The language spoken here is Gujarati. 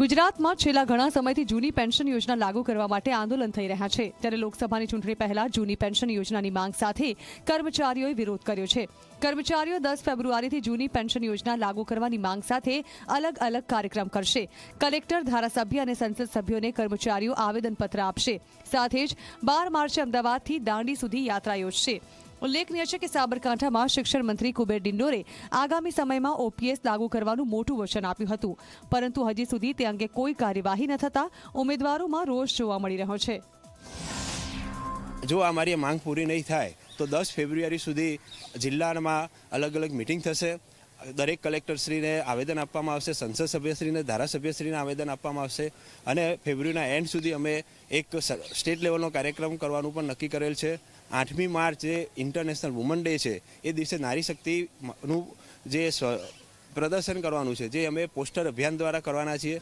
ગુજરાતમાં છેલ્લા ઘણા સમયથી જૂની પેન્શન યોજના લાગુ કરવા માટે આંદોલન થઈ રહ્યા છે. ત્યારે લોકસભાની ચૂંટણી પહેલા જૂની પેન્શન યોજનાની માંગ સાથે કર્મચારીઓએ વિરોધ કર્યો છે. કર્મચારીઓ દસ ફેબ્રુઆરીથી જૂની પેન્શન યોજના લાગુ કરવાની માંગ સાથે અલગ અલગ કાર્યક્રમ કરશે. કલેક્ટર, ધારાસભ્ય અને સંસદ સભ્યોને કર્મચારીઓ આવેદનપત્ર આપશે. સાથે જ બાર માર્ચે અમદાવાદથી દાંડી સુધી યાત્રા યોજશે. ઉલ્લેખનીય છે કે સાબરકાંઠામાં શિક્ષણ મંત્રી કુબેર ડિંડોરે આગામી સમયમાં ઓપીએસ લાગુ કરવાનું મોટું વચન આપ્યું હતું. પરંતુ હજી સુધી તે અંગે કોઈ કાર્યવાહી ન થતા ઉમેદવારોમાં રોષ જોવા મળી રહ્યો છે. જો આ મારી માંગ પૂરી નહીં થાય, તો દસ ફેબ્રુઆરી સુધી જિલ્લામાં અલગ અલગ મિટિંગ થશે. દરેક કલેક્ટરશ્રીને આવેદન આપવામાં આવશે, સંસદ સભ્યશ્રીને, ધારાસભ્યશ્રીને આવેદન આપવામાં આવશે અને ફેબ્રુઆરીના એન્ડ સુધી અમે એક સ્ટેટ લેવલનો કાર્યક્રમ કરવાનું પણ નક્કી કરેલ છે. આઠમી માર્ચ જે ઇન્ટરનેશનલ વુમન ડે છે, એ દિવસે નારી શક્તિનું જે પ્રદર્શન કરવાનું છે, જે અમે પોસ્ટર અભિયાન દ્વારા કરવાના છીએ.